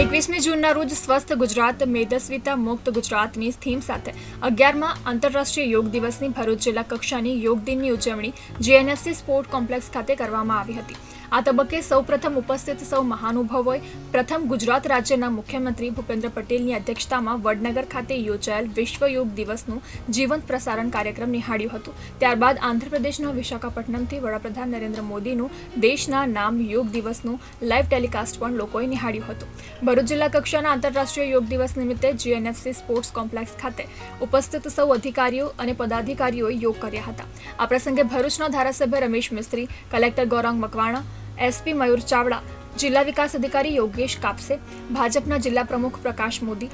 એકવીસમી જૂનના રોજ સ્વસ્થ ગુજરાત, મેદસ્વીતા મુક્ત ગુજરાતની થીમ સાથે અગિયારમાં આંતરરાષ્ટ્રીય યોગ દિવસની ભરૂચ જિલ્લા કક્ષાની યોગ દિનની ઉજવણી જીએનએફસી સ્પોર્ટ કોમ્પ્લેક્સ ખાતે કરવામાં આવી હતી. આ તબક્કે સૌપ્રથમ ઉપસ્થિત સૌ મહાનુભાવોએ પ્રથમ ગુજરાત રાજ્યના મુખ્યમંત્રી ભૂપેન્દ્ર પટેલની અધ્યક્ષતામાં વડનગર ખાતે યોજાયેલ વિશ્વ યોગ દિવસનું જીવંત પ્રસારણ કાર્યક્રમ નિહાળ્યું હતું. ત્યારબાદ આંધ્રપ્રદેશના વિશાખાપટ્ટનમથી વડાપ્રધાન નરેન્દ્ર મોદીનું દેશના નામ યોગ દિવસનું લાઈવ ટેલિકાસ્ટ પણ લોકોએ નિહાળ્યું હતું. ભરૂચ જિલ્લા કક્ષાના આંતરરાષ્ટ્રીય યોગ દિવસ નિમિત્તે જીએનએફસી સ્પોર્ટ્સ કોમ્પ્લેક્સ ખાતે ઉપસ્થિત સૌ અધિકારીઓ અને પદાધિકારીઓએ યોગ કર્યા હતા. આ પ્રસંગે ભરૂચના ધારાસભ્ય રમેશ મિસ્ત્રી, કલેક્ટર ગૌરાંગ મકવાણા એસપી મયુર ચાવડા, જિલ્લા વિકાસ અધિકારી યોગેશ કાપસે, ભાજપના જિલ્લા પ્રમુખ પ્રકાશ મોદી,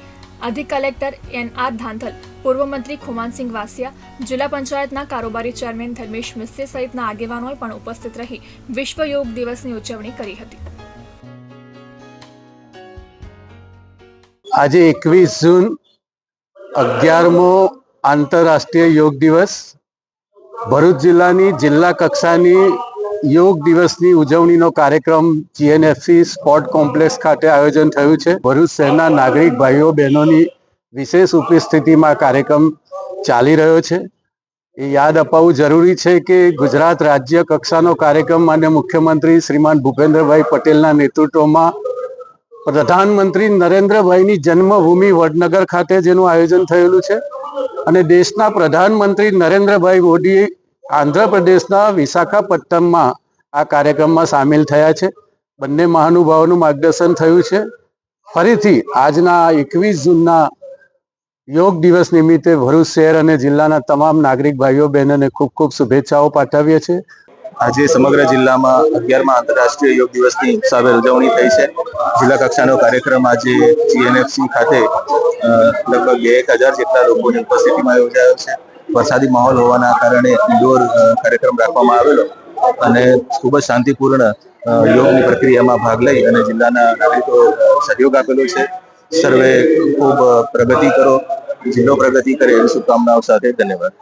અધિક કલેક્ટર એન આર ધાંધલ, પૂર્વ મંત્રી ખુમાનસિંહ વાસિયા, જિલ્લા પંચાયતના કારોબારી ચેરમેન ધર્મેશ મિસ્ત્રી સહિતના આગેવાનોએ પણ ઉપસ્થિત રહી વિશ્વ યોગ દિવસની ઉજવણી કરી હતી. આજે એકવીસ જૂન અગિયારમો આંતરરાષ્ટ્રીય યોગ દિવસ. ભરૂચ જિલ્લાની જિલ્લા કક્ષાની યોગ દિવસની ઉજવણીનો કાર્યક્રમ જીએનએફસી સ્પોર્ટ કોમ્પ્લેક્સ ખાતે આયોજન થયું છે. ભરૂચ શહેરના નાગરિક ભાઈઓ બહેનોની વિશેષ ઉપસ્થિતિમાં કાર્યક્રમ ચાલી રહ્યો છે. એ યાદ અપાવવું જરૂરી છે કે ગુજરાત રાજ્ય કક્ષાનો કાર્યક્રમ માન્ય મુખ્યમંત્રી શ્રીમાન ભૂપેન્દ્રભાઈ પટેલના નેતૃત્વમાં પ્રધાનમંત્રી નરેન્દ્રભાઈની જન્મભૂમિ વડનગર ખાતે જેનું આયોજન થયેલું છે. અને દેશના પ્રધાનમંત્રી નરેન્દ્રભાઈ મોદી આંધ્રપ્રદેશના વિશાખાપટ્ટનમમાં આ કાર્યક્રમમાં સામેલ થયા છે. બંને મહાનુભાવોનું માર્ગદર્શન થયું છે. ફરીથી આજના એકવીસ જૂનના યોગ દિવસ નિમિત્તે ભરૂચ શહેર અને જિલ્લાના તમામ નાગરિક ભાઈઓ, બહેનોને ખૂબ ખૂબ શુભેચ્છાઓ પાઠવીએ છીએ. આજે સમગ્ર જિલ્લામાં અગિયારમાં આંતરરાષ્ટ્રીય યોગ દિવસની ઉત્સાહભેર ઉજવણી થઈ છે. જિલ્લા કક્ષાનો કાર્યક્રમ આજે જીએનએફસી ખાતે લગભગ બે એક હજાર જેટલા લોકોની ઉપસ્થિતિમાં યોજાયો છે. વરસાદી માહોલ હોવાના કારણે ઇન્ડોર કાર્યક્રમ રાખવામાં આવેલો અને ખૂબ જ શાંતિપૂર્ણ યોગની પ્રક્રિયામાં ભાગ લઈ અને જિલ્લાના નાગરિકો સહયોગ આપેલો છે. સર્વે ખૂબ પ્રગતિ કરો, જિલ્લો પ્રગતિ કરે એવી શુભકામનાઓ સાથે ધન્યવાદ.